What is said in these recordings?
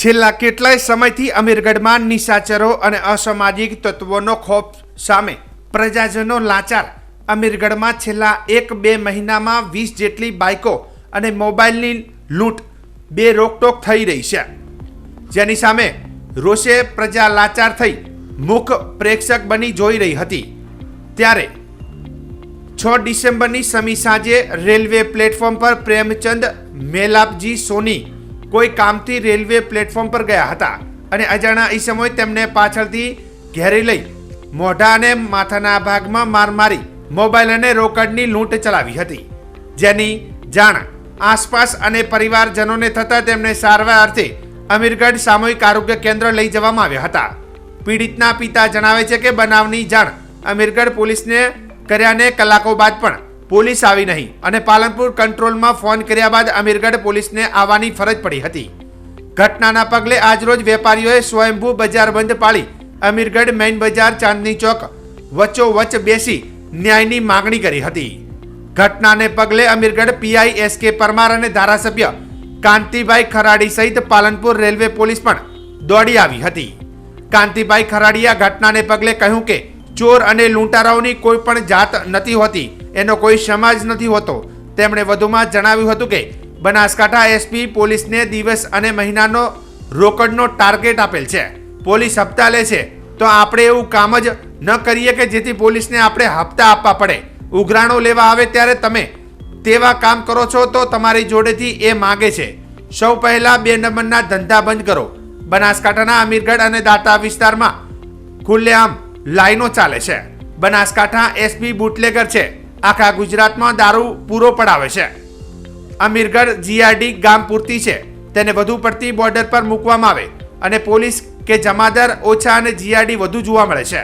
છેલ્લા કેટલાય સમયથી અમીરગઢમાં નિશાચરો અને અસામાજિક તત્વોનો ખોફ સામે પ્રજાજનો લાચાર. અમીરગઢમાં છેલ્લા એક બે મહિનામાં વીસ જેટલી બાઇકો અને મોબાઈલની લૂંટ બે રોકટોક થઈ રહી છે. જેની સામે રોષે પ્રજા લાચાર થઈ મુખ પ્રેક્ષક બની જોઈ રહી હતી. ત્યારે છ ડિસેમ્બરની સમી સાંજે રેલવે પ્લેટફોર્મ પર પ્રેમચંદ મેલાપજી સોની કોઈ કામથી રેલવે પ્લેટફોર્મ પર ગયા હતા અને અજાણા ઈસમોએ તેમને પાછળથી ઘેરી લઈ મોઢા અને માથાના ભાગમાં માર મારી મોબાઈલ અને રોકડની લૂંટ ચલાવી હતી. જેની જાણ આસપાસ અને પરિવારજનોને થતાં તેમને સારવાર અર્થે અમીરગઢ સામૂહિક આરોગ્ય કેન્દ્ર લઈ જવામાં આવ્યા હતા. પીડિતના પિતા જણાવે છે કે બનાવની જાણ અમીરગઢ પોલીસને કર્યાને કલાકો બાદ પણ પોલીસ આવી નહીં. અને પાલનપુર કંટ્રોલમાં ફોન કર્યા બાદ અમીરગઢ પોલીસને આવવાની ફરજ પડી હતી. ઘટનાના પગલે આજરોજ વેપારીઓએ સ્વયંભૂ બજાર બંધ પાળી અમીરગઢ મેઇન બજાર ચાંદની ચોક વચ્ચોવચ્ચ બેસી ન્યાયની માગણી કરી હતી. ઘટનાને પગલે અમીરગઢ પીઆઈ એસ કે પરમાર અને ધારાસભ્ય કાંતિભાઈ ખરાડી સહિત પાલનપુર રેલવે પોલીસ પણ દોડી આવી હતી. કાંતિભાઈ ખરાડીએ ઘટનાને પગલે કહ્યું કે ચોર અને લૂંટારાઓની કોઈ પણ જાત નથી હોતી. એનો કોઈ સમાજ નથી હોતો. તેમણે વધુમાં જણાવ્યું હતું કે, બનાસકાંઠા એસપી પોલીસને દિવસ અને મહિનાનો રોકડનો ટાર્ગેટ આપેલ છે. પોલીસ હપ્તા લે છે. તો આપણે એવું કામ જ ન કરીએ કે જેથી પોલીસને આપણે હપ્તા આપવા પડે. ઉઘરાણો લેવા આવે ત્યારે તમે તેવા કામ કરો છો તો તમારી જોડેથી એ માગે છે. સૌ પહેલા બે નંબરના ધંધા બંધ કરો. બનાસકાંઠાના અમીરગઢ અને દાતા વિસ્તારમાં ખુલ્લેઆમ લાઈનો ચાલે છે. બનાસકાંઠા એસપી બુટલેગર છે. આખા ગુજરાતમાં દારૂ પૂરો પડાવે છે. અમીરગઢ જીઆરડી ગામ પૂરતી છે. તેને વધુ પડતી બોર્ડર પર મૂકવામાં આવે અને પોલીસ કે જમાદાર ઓછા અને જીઆરડી વધુ જોવા મળે છે.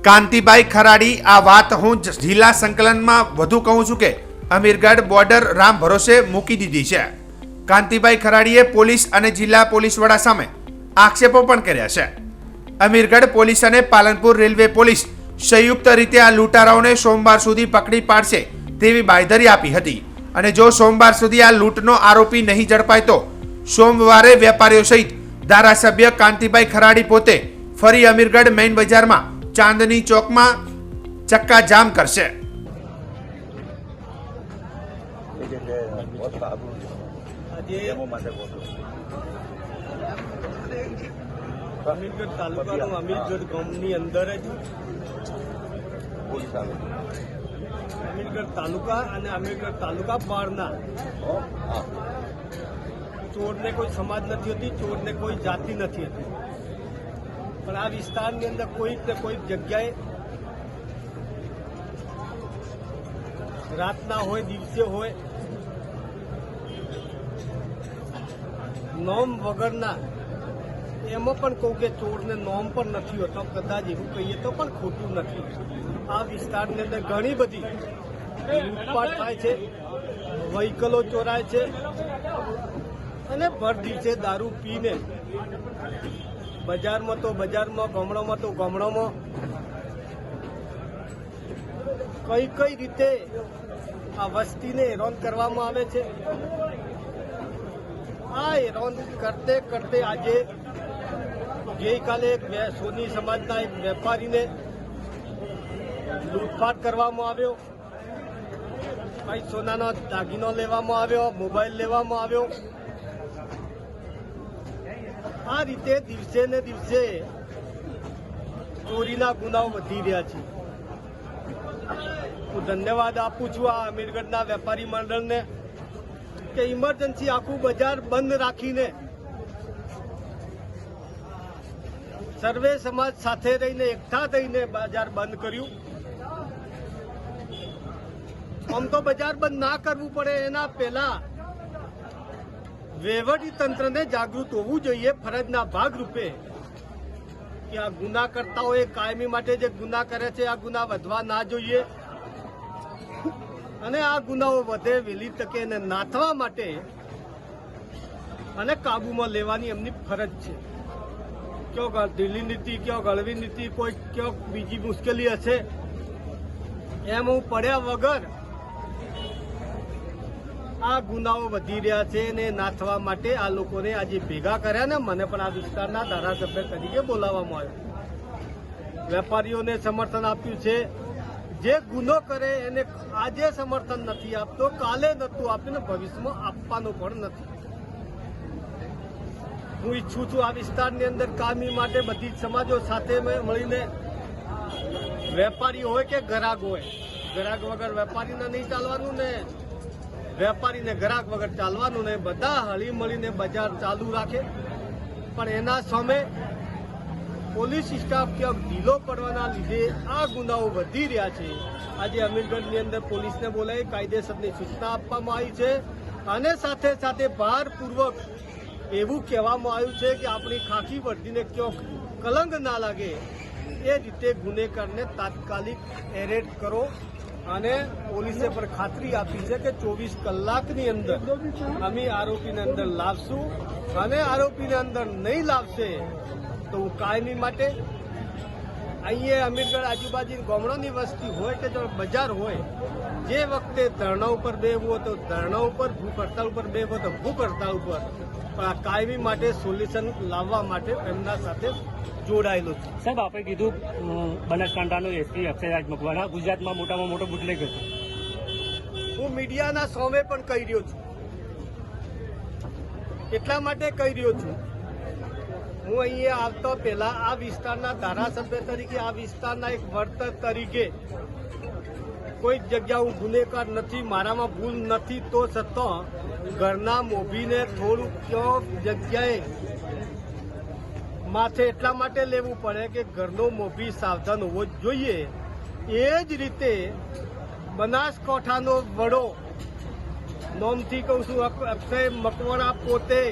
કાંતિભાઈ ખરાડી, આ વાત હું જિલ્લા સંકલનમાં વધુ કહું છું કે અમીરગઢ બોર્ડર રામ ભરોસે મૂકી દીધી છે. કાંતિભાઈ ખરાડીએ પોલીસ અને જિલ્લા પોલીસ વડા સામે આક્ષેપો પણ કર્યા છે. અમીરગઢ પોલીસ અને પાલનપુર રેલવે પોલીસ સંયુક્ત રીતે આ લૂંટારાઓને સોમવાર સુધી પકડી પાડશે તેવી બાંયધરી આપી હતી. અને જો સોમવાર સુધી આ લૂંટનો આરોપી નહીં ઝડપાય તો સોમવારે વેપારીઓ સહિત ધારાસભ્ય કાંતિભાઈ ખરાડી પોતે ફરી અમીરગઢ મેઇન બજારમાં ચાંદની ચોકમાં ચક્કા જામ કરશે. એ અમીરગઢ તાલુકાનું અમીરગઢ ગામની અંદર જ અમીરગઢ તાલુકા અને અમીરગઢ તાલુકા બહારના. ચોરને કોઈ સમાજ નથી હોતી ચોરને કોઈ જાતિ નથી હતી. પણ આ વિસ્તારની અંદર કોઈક ને કોઈક જગ્યાએ રાતના હોય દિવસે હોય નોમ વગરના એમાં પણ કહું કે ચોરને નોમ પણ નથી હોતો, કદાચ એવું કહીએ તો પણ ખોટું નથી. આ વિસ્તારની અંદર ઘણી બધી લૂંટપાટ થાય છે, વ્હીકલો ચોરાય છે અને ભર દિવસે દારૂ પીને. બજારમાં તો બજારમાં, ગામડામાં તો ગામડામાં. કઈ કઈ રીતે આ વસ્તીને હેરાન કરવામાં આવે છે? આ હેરાન કરતે કરતે આજે ગઈકાલે એક સોની સમાજના એક વેપારીને લૂંટફાટ કરવામાં આવ્યો. કઈ સોનાનો દાગીનો લેવામાં આવ્યો, મોબાઈલ લેવામાં આવ્યો. આ રીતે દિવસે ને દિવસે ચોરીના ગુનાઓ વધી રહ્યા છે. હું ધન્યવાદ આપું છું આ અમીરગઢના વેપારી મંડળને કે ઇમરજન્સી આખું બજાર બંધ રાખીને સર્વે સમાજ સાથે રહીને, એકઠા થઈને બજાર બંધ કર્યું. આમ તો બજાર બંધ ના કરવું પડે, એના પહેલા વહીવટી તંત્રને જાગૃત હોવું જોઈએ ફરજના ભાગરૂપે કે આ ગુનાકર્તાઓએ કાયમી માટે જે ગુના કરે છે, આ ગુના વધવા ના જોઈએ. અને આ ગુનાઓ વધે વહેલી તકે એને નાથવા માટે અને કાબુમાં લેવાની એમની ફરજ છે. કયો દિલ્હી નીતિ કયો ગળવી નીતિ કોઈ કયો બીજી મુશ્કેલી હશે એમ હું પડ્યા વગર આ ગુનાઓ વધી રહ્યા છે ને નાથવા માટે આ લોકોને આજે ભેગા કર્યા ને મને પણ આ વિસ્તારના ધારાસભ્ય તરીકે બોલાવવામાં આવ્યો વેપારીઓને સમર્થન આપ્યું છે। જે ગુનો કરે, એને આજે સમર્થન નથી આપતો, કાલે નહોતું આપ્યું ને ભવિષ્યમાં આપવાનું પણ નથી. હું ઈચ્છું છું આ વિસ્તારની અંદર કામી માટે બધી સમાજો સાથે મળીને વેપારી હોય કે ગ્રાહક હોય. ગ્રાહક વગર વેપારીને નહીં ચાલવાનું ને વેપારીને ગ્રાહક વગર ચાલવાનું ને બધા હળી મળીને બજાર ચાલુ રાખે. પણ એના સામે પોલીસ સ્ટાફ ક્યાંક ઢીલો પડવાના લીધે આ ગુનાઓ વધી રહ્યા છે. આજે અમીરગઢની અંદર પોલીસને બોલાવી કાયદેસરની સૂચના આપવામાં આવી છે. અને સાથે સાથે ભારપૂર્વક એવું કહેવામાં આવ્યું છે કે આપણી ખાખી વર્દીને ક્યાંક કલંક ના લાગે, એ રીતે ગુનેગારને તાત્કાલિક એરેસ્ટ કરો અને પોલીસે પર ખાતરી આપી છે કે ચોવીસ કલાકની અંદર અમે આરોપીને અંદર લાવશું અને આરોપીને અંદર નહીં લાવશે તો હું કાયમી માટે અહીંયા અમીરગઢ આજુબાજુ ગામડાની વસ્તી હોય કે જો બજાર હોય, જે વખતે ધરણા ઉપર બેવું તો ધરણા ઉપર ભૂખ હડતાલ ઉપર બેવું તો ભૂખ હડતાલ ઉપર કાયમી માટે સોલ્યુશન લાવવા માટે એમના સાથે જોડાયેલો છું. સાહેબ આપણે કીધું બનાસકાંઠાનો એસપી અક્ષયરાજ મકવાણા ગુજરાતમાં મોટામાં મોટો બુટલેગર છે હું મીડિયાના સામે પણ કહી રહ્યો છું. એટલા માટે કહી રહ્યો છું. હું અહીંયા આવતો પહેલા આ વિસ્તારના ધારાસભ્ય તરીકે આ વિસ્તારના એક વર્તક તરીકે કોઈ જગ્યા હું ગુનેગાર નથી, મારામાં ભૂલ નથી તો છતાં ઘરના મોભીને થોડું ક્યો જગ્યાએ માથે એટલા માટે લેવું પડે કે ઘરનો મોભી સાવધાન હોવો જોઈએ. એ જ રીતે બનાસકાંઠાનો વડો, નોમથી કહું છું અક્ષય મકવાણા પોતે,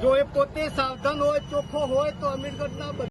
જો એ પોતે સાવધાન હોય, ચોખ્ખો હોય તો અમીરગઢના